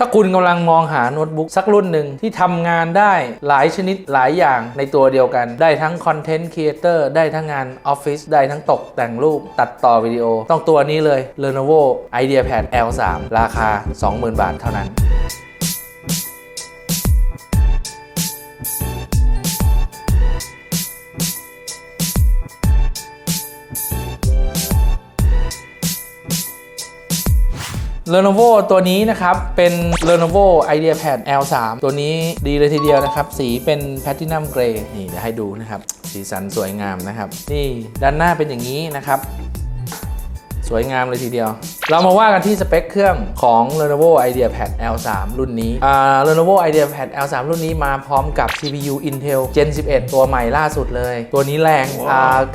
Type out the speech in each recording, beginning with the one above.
ถ้าคุณกำลังมองหาโน้ตบุ๊กสักรุ่นหนึ่งที่ทำงานได้หลายชนิดหลายอย่างในตัวเดียวกัน ได้ทั้งคอนเทนต์ครีเอเตอร์ได้ทั้งงานออฟฟิศได้ทั้งตกแต่งรูปตัดต่อวิดีโอ ต้องตัวนี้เลย Lenovo IdeaPad L3 ราคา 20,000 บาทเท่านั้น Lenovo ตัวนี้นะครับ เป็น Lenovo IdeaPad L3 ตัวนี้ดีเลยทีเดียวนะครับ สีเป็น Platinum Gray นี่เดี๋ยวให้ดูนะครับ สีสันสวยงามนะครับ นี่ด้านหน้าเป็นอย่างนี้นะครับ สวยงามเลยทีเดียว เรามาว่ากันที่สเปคเครื่องของ Lenovo IdeaPad L3 รุ่นนี้ Lenovo IdeaPad L3 รุ่นนี้มาพร้อมกับ CPU Intel Gen 11 ตัวใหม่ล่าสุดเลย ตัวนี้แรง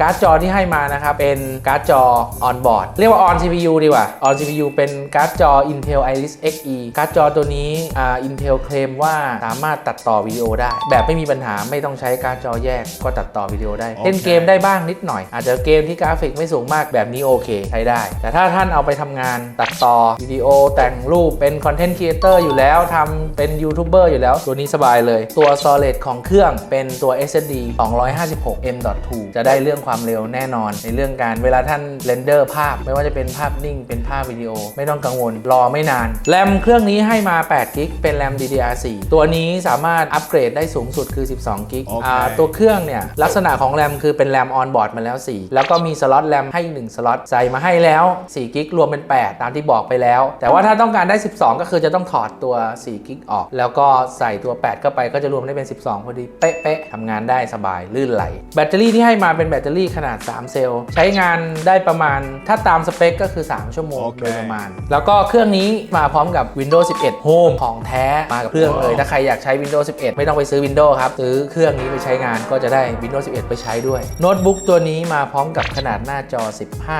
การ์ดจอที่ให้มานะครับเป็นการ์ดจอ on board เรียกว่า on CPU ดีกว่า on CPU เป็นการ์ดจอ Intel Iris Xe การ์ดจอตัวนี้ Intel เคลมว่าสามารถตัดต่อวิดีโอได้ แบบไม่มีปัญหาไม่ต้องใช้การ์ดจอแยกก็ตัดต่อวิดีโอได้เล่นเกมได้บ้างนิดหน่อย อาจจะเกมที่กราฟิกไม่สูงมากแบบนี้โอเค ใช้ได้แต่ถ้าท่านเอาไปทำงานตัดต่อวิดีโอแต่งรูปเป็นคอนเทนต์ครีเอเตอร์อยู่แล้วทำเป็นยูทูบเบอร์อยู่แล้ว ตัวนี้สบายเลย ตัว Solid ของเครื่องเป็นตัว SSD 256 M.2 จะได้เรื่องความเร็วแน่นอน ในเรื่องการเวลาท่านเรนเดอร์ภาพ ไม่ว่าจะเป็นภาพนิ่งเป็นภาพวิดีโอ ไม่ต้องกังวลรอไม่นานแรมเครื่องนี้ให้มา8กิกเป็นแรม DDR4 ตัวนี้สามารถอัปเกรดได้สูงสุดคือ 12กิกโอเคอ่าตัวเครื่องเนี่ยลักษณะของแรมคือเป็นแรมออนบอร์ดมาแล้ว 4 แล้วก็มีสล็อตแรมให้ 1 สล็อตใส่มาให้แล้ว4กิกรวมเป็น 8 ตามที่บอกไปแล้ว แต่ว่าถ้าต้องการได้ 12 ก็คือจะต้องถอดตัว4กิกออก แล้วก็ใส่ตัว 8 เข้าไปก็จะรวมได้เป็น 12 พอดี เป๊ะๆทำงานได้สบายลื่นไหล แบตเตอรี่ที่ให้มาเป็นแบตเตอรี่ขนาด 3 เซลล์ ใช้งานได้ประมาณถ้าตามสเปคก็คือ 3 ชั่วโมงโอเค โดยประมาณ แล้วก็เครื่องนี้มาพร้อมกับ Windows 11 Home ของแท้มากับเครื่องเลย ถ้าใครอยากใช้ Windows 11 ไม่ต้องไปซื้อ Windows ครับซื้อเครื่องนี้ไปใช้งานก็จะได้ Windows 11 ไปใช้ด้วยโน้ตบุ๊กตัวนี้มาพร้อมกับขนาดหน้าจอ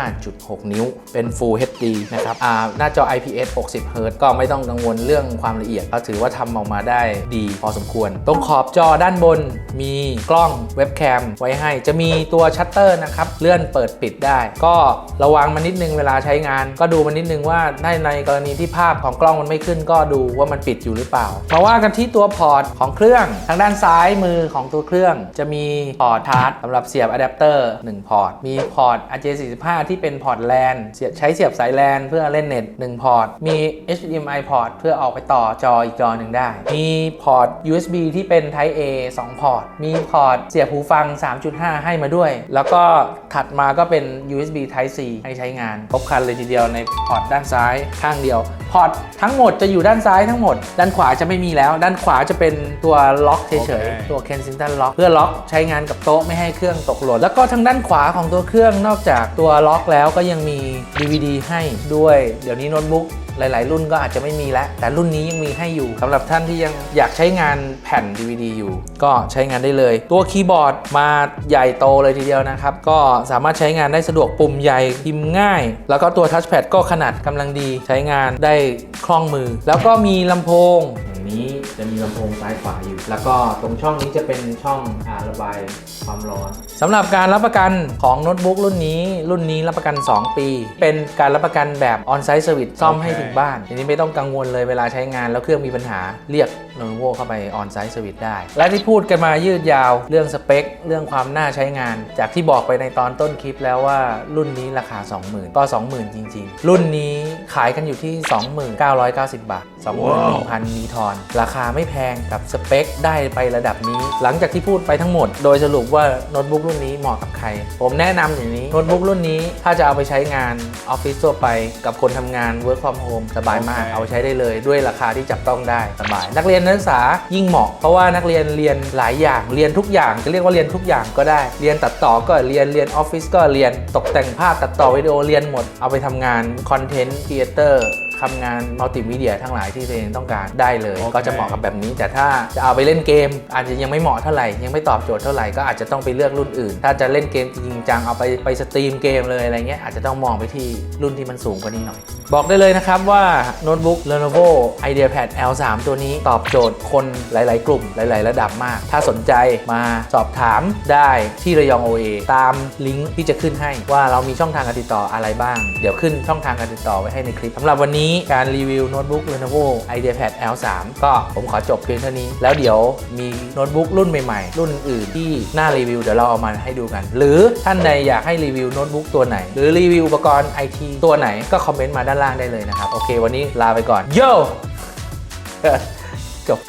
15.6 นิ้วเป็น Full HD นะครับหน้าจอ IPS 60 Hz ก็ไม่ต้องกังวลเรื่องความละเอียด ก็ถือว่าทำออกมาได้ดีพอสมควร ตรงขอบจอด้านบนมีกล้องเว็บแคมไว้ให้ จะมีตัวชัตเตอร์นะครับ เลื่อนเปิดปิดได้ ก็ระวังมันนิดนึงเวลาใช้งาน ก็ดูมันนิดนึงว่าในในกรณีที่ภาพของกล้องมันไม่ขึ้น ก็ดูว่ามันปิดอยู่หรือเปล่ามาว่ากันที่ตัวพอร์ตของเครื่องทางด้านซ้ายมือของตัวเครื่องจะมีพอร์ตชาร์จสำหรับเสียบอะแดปเตอร์1พอร์ตมีพอร์ต RJ45 ที่เป็นพอร์ตแลนเสียบใช้เสียบสายแลนเพื่อเล่นเน็ต1พอร์ต มี HDMI พอร์ตเพื่อออกไปต่อจออีกจอหนึ่งได้ มีพอร์ต USB ที่เป็น Type A 2 พอร์ต มีพอร์ตเสียบหูฟัง 3.5 ให้มาด้วย แล้วก็ถัดมาก็เป็น USB Type C ให้ใช้งาน ครบครันเลยทีเดียวในพอร์ตด้านซ้ายข้างเดียว พอร์ตทั้งหมดจะอยู่ด้านซ้ายทั้งหมด ด้านขวาจะไม่มีแล้ว ด้านขวาจะเป็นตัวล็อกเฉยโอเคๆตัว Kensington Lock เพื่อล็อกใช้งานกับโต๊ะไม่ให้เครื่องตกหล่น แล้วก็ทางด้านขวาของตัวเครื่องนอกจากตัวล็อกแล้วก็ยังมีี DVD ให้ด้วย เดี๋ยวนี้โน้ตบุ๊กหลาย ๆ รุ่นก็อาจจะไม่มีแล้ว แต่รุ่นนี้ยังมีให้อยู่สำหรับท่านที่ยังอยากใช้งานแผ่น DVD อยู่ ก็ใช้งานได้เลย ตัวคีย์บอร์ดมาใหญ่โตเลยทีเดียวนะครับ ก็สามารถใช้งานได้สะดวกปุ่มใหญ่พิมพ์ง่าย แล้วก็ตัวทัชแพดก็ขนาดกำลังดี ใช้งานได้คล่องมือ แล้วก็มีลำโพงอย่างนี้ จะมีลำโพงซ้ายขวาอยู่ แล้วก็ตรงช่องนี้จะเป็นช่องอาระบายความร้อนสำหรับการรับประกันของโน้ตบุ๊กรุ่นนี้ รุ่นนี้รับประกัน 2 ปี เป็นการรับประกันแบบ on-site service ซ่อมให้ถึงบ้านทีนี้ไม่ต้องกังวลเลยเวลาใช้งานแล้วเครื่องมีปัญหาเรียก Lenovo เข้าไป on-site service ได้ และที่พูดกันมายืดยาวเรื่องสเปค เรื่องความน่าใช้งาน จากที่บอกไปในตอนต้นคลิปแล้วว่ารุ่นนี้ราคา 20,000 ก็ 20,000 จริง ๆ รุ่นนี้ขายกันอยู่ที่ 2990 บาท 21,000 มีทอน ราคาไม่แพงกับสเปคได้ไประดับนี้ หลังจากที่พูดไปทั้งหมด โดยสรุปว่าโน้ตบุ๊กรุ่นนี้เหมาะกับใคร ผมแนะนำอย่างนี้โน้ตบุ๊กรุ่นนี้ถ้าจะเอาไปใช้งานออฟฟิศทั่วไปกับคนทำงาน work from home สบายมากโอเคเอาไปใช้ได้เลยด้วยราคาที่จับต้องได้สบาย นักเรียนนักศึกษายิ่งเหมาะเพราะว่านักเรียนเรียนหลายอย่างเรียนทุกอย่างจะเรียกว่าเรียนทุกอย่างก็ได้ เรียนตัดต่อก็เรียนเรียนออฟฟิศก็เรียนตกแต่งภาพตัดต่อวิดีโอเรียนหมดเอาไปทำงานคอนเทนต์ครีเอเตอร์ ทำงานมัลติมีเดียทั้งหลายที่ตัวเองต้องการได้เลยโอเคก็จะเหมาะกับแบบนี้ แต่ถ้าจะเอาไปเล่นเกม อาจจะยังไม่เหมาะเท่าไหร่ยังไม่ตอบโจทย์เท่าไหร่ก็อาจจะต้องไปเลือกรุ่นอื่น ถ้าจะเล่นเกมจริงๆจังเอาไปไปสตรีมเกมเลยอะไรเงี้ยอาจจะต้องมองไปที่รุ่นที่มันสูงกว่านี้หน่อย บอกได้เลยนะครับว่าโน้ตบุ๊ก Lenovo IdeaPad L3 ตัวนี้ตอบโจทย์คนหลาย ๆ กลุ่มหลาย ๆ ระดับมาก ถ้าสนใจมาสอบถามได้ที่ระยอง OA ตามลิงก์ที่จะขึ้นให้ว่าเรามีช่องทางการติดต่ออะไรบ้าง เดี๋ยวขึ้นช่องทางการติดต่อไว้ให้ในคลิปสำหรับวันนี้การรีวิวโน้ตบุ๊ก Lenovo IdeaPad L3 ก็ผมขอจบเพียงเท่านี้ แล้วเดี๋ยวมีโน้ตบุ๊กรุ่นใหม่ๆ รุ่นอื่นที่น่ารีวิวเดี๋ยวเราเอามาให้ดูกัน หรือท่านใดอยากให้รีวิวโน้ตบุ๊กตัวไหน หรือรีวิวอุปกรณ์ไอทีตัวไหนก็คอมเมนต์มาด้านล่างได้เลยนะครับ โอเค วันนี้ลาไปก่อนโย่จบ